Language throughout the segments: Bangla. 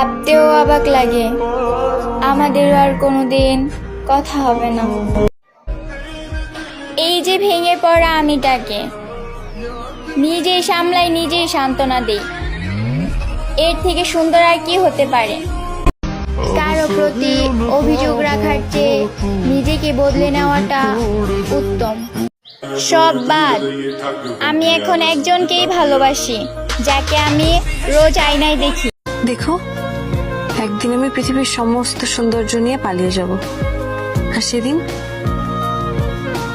ভাবতেও অবাক লাগে। আমাদের আর কোনোদিন কথা হবে না। এই যে ভেঙে পড়া আমিটাকে, নিজেই সামলাই নিজেই সান্ত্বনা দেই। এর থেকে সুন্দর আর কি হতে পারে? কারও প্রতি অভিযোগ রাখার চেয়ে নিজেকে বদলে নেওয়াটা উত্তম। সব বাদ, আমি এখন একজনকেই ভালোবাসি, যাকে আমি রোজ আয়নায় দেখি। দেখো একদিন আমি পৃথিবীর সমস্ত সৌন্দর্য নিয়ে পালিয়ে যাব। আর সেদিন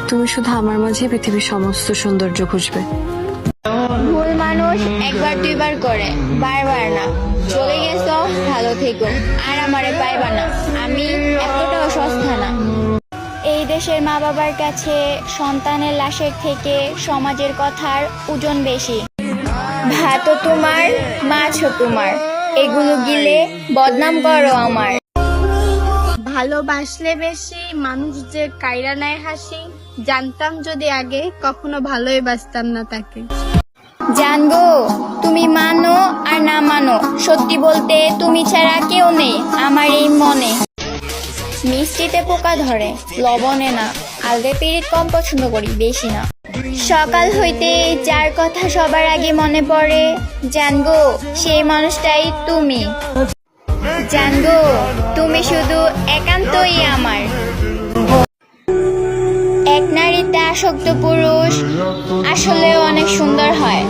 তুমি শুধু আমার মাঝে পৃথিবীর সমস্ত সৌন্দর্য খুঁজবে। ভুল মানুষ একবার দুইবার করে, বারবার না। চলে গেছো, ভালো থেকো। আর আমারে পাইবা না। আমি এতটাও সস্তা না। এই দেশের মা বাবার কাছে সন্তানের লাশের থেকে সমাজের কথার ওজন বেশি। ভাতও তোমার, মাছও তোমার। এগুলো গিলে বদনাম করো আমার। ভালোবাসলে বেশি মানুষ যে কাইরা নেয় হাসি জানতাম যদি আগে কখনো ভালোই বাসতাম না তাকে। জানগো তুমি মানো আর না মানো সত্যি বলতে তুমি ছাড়া কেউ নেই আমার এই মনে। মিষ্টিতে পোকা ধরে লবণে না। আলদে পিরিত কম পছন্দ করি, বেশি না। সকাল হইতে যার কথা সবার আগে মনে পড়ে, জানগো, সেই মানুষটাই তুমি। জানগো, তুমি শুধু একান্তই আমার। এক নারীতে আসক্ত পুরুষ আসলেও অনেক সুন্দর হয়।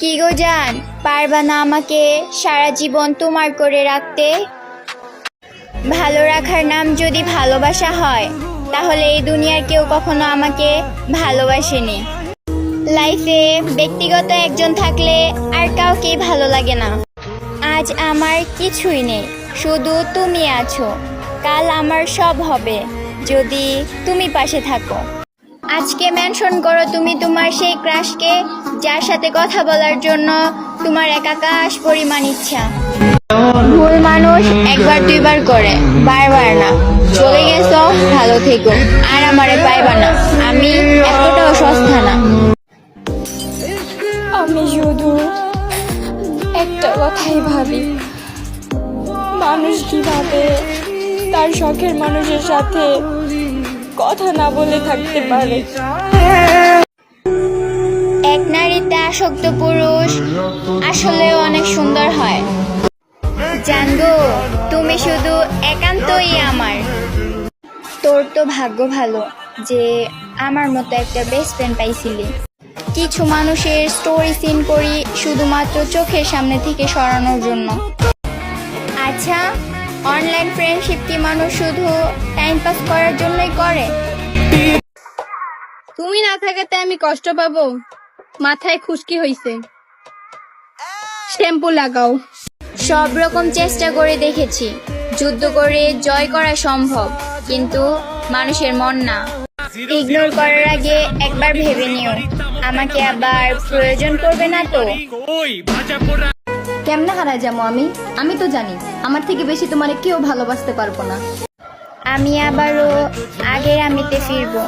কি গো জান, পারবা না আমাকে সারা জীবন তোমার করে রাখতে? ভালো রাখার নাম যদি ভালোবাসা হয় তাহলে এই দুনিয়ার কেউ কখনো আমাকে ভালোবাসেনি। লাইফে ব্যক্তিগত একজন থাকলে আর কাউকেই ভালো লাগে না। আজ আমার কিছুই নেই, শুধু তুমি আছো। কাল আমার সব হবে, যদি তুমি পাশে থাকো। আজকে মেনশন করো তুমি তোমার সেই ক্রাশকে যার সাথে কথা বলার জন্য তোমার একাকাশ পরিমাণ ইচ্ছা। ভুল মানুষ একবার দুইবার করে, বারবার না। চলে গেছো থেকো। আর আমারে পাইবা না। আমি এতটাও সস্তা না। আমি শুধু একটা কথাই ভাবি। মানুষ কীভাবে তার শখের মানুষের সাথে কথা না বলে থাকতে পারে? এক নারীতে আসক্ত পুরুষ আসলে অনেক সুন্দর হয়। জানগো তুমি শুধু একান্তই আমার। তোর তো ভাগ্য ভালো যে আমার মতো একটা বেস্ট ফ্রেন্ড পাইছিলি। কিছু মানুষের স্টোরি সিন করি শুধুমাত্র চোখের সামনে থেকে সরানোর জন্য। আচ্ছা অনলাইন ফ্রেন্ডশিপ কি মানুষ শুধু টাইম পাস করার জন্যই করে? তুমি না থাকাতে আমি কষ্ট পাবো। মাথায় খুশকি হইছে। শ্যাম্পু লাগাও। সব রকম চেষ্টা করে দেখেছি। যুদ্ধ করে জয় করা সম্ভব কিন্তু মানুষের মন না। ইগনোর করার আগে একবার ভেবে নিও। আমাকে আবার প্রয়োজন করবে না তো। কেমনে হারায় যাব আমি? আমি তো জানি আমার থেকে বেশি তোমারে কেউ ভালোবাসতে পারব না। আমি আবারও আগের আমিতে ফিরবো।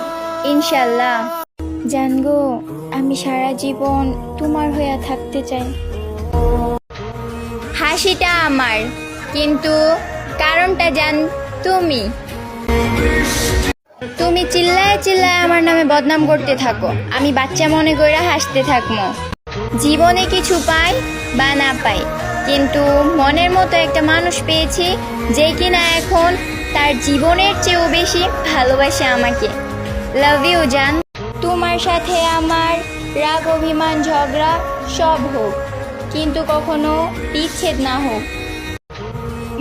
ইনশাল্লাহ জানগো আমি সারা জীবন তোমার হয়ে থাকতে চাই। হাসিটা আমার কিন্তু কারণটা জান তুমি। তুমি চিল্লায় চিল্লায় আমার নামে বদনাম করতে থাকো। আমি বাচ্চা মনে করে হাসতে থাকব জীবনে কিছু পাই বা না পাই, কিন্তু মনের মতো একটা মানুষ পেয়েছি যে কিনা এখন তার জীবনের চেয়েও বেশি ভালোবাসে আমাকে। লাভ ইউ জান। তোমার সাথে আমার রাগ, অভিমান, ঝগড়া সব হোক, কিন্তু কখনো বিচ্ছেদ না হোক।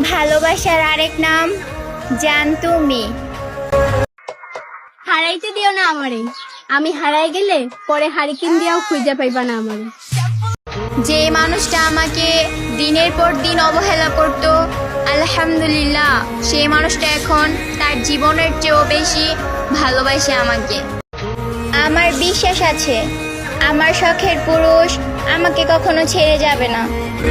ভালোবাসার আরেক নাম জান তুমি। হারাইতে দিও না আমারে। আমি হারাই গেলে পরে হারিকেন দিয়াও খুঁজে পাইবা না আমারে। যে মানুষটা আমাকে দিনের পর দিন অবহেলা করত, আলহামদুলিল্লাহ সেই মানুষটা এখন তার জীবনের চেয়েও বেশি ভালোবাসে আমাকে। আমার বিশ্বাস আছে, আমার শখের পুরুষ আমাকে কখনো ছেড়ে যাবে না।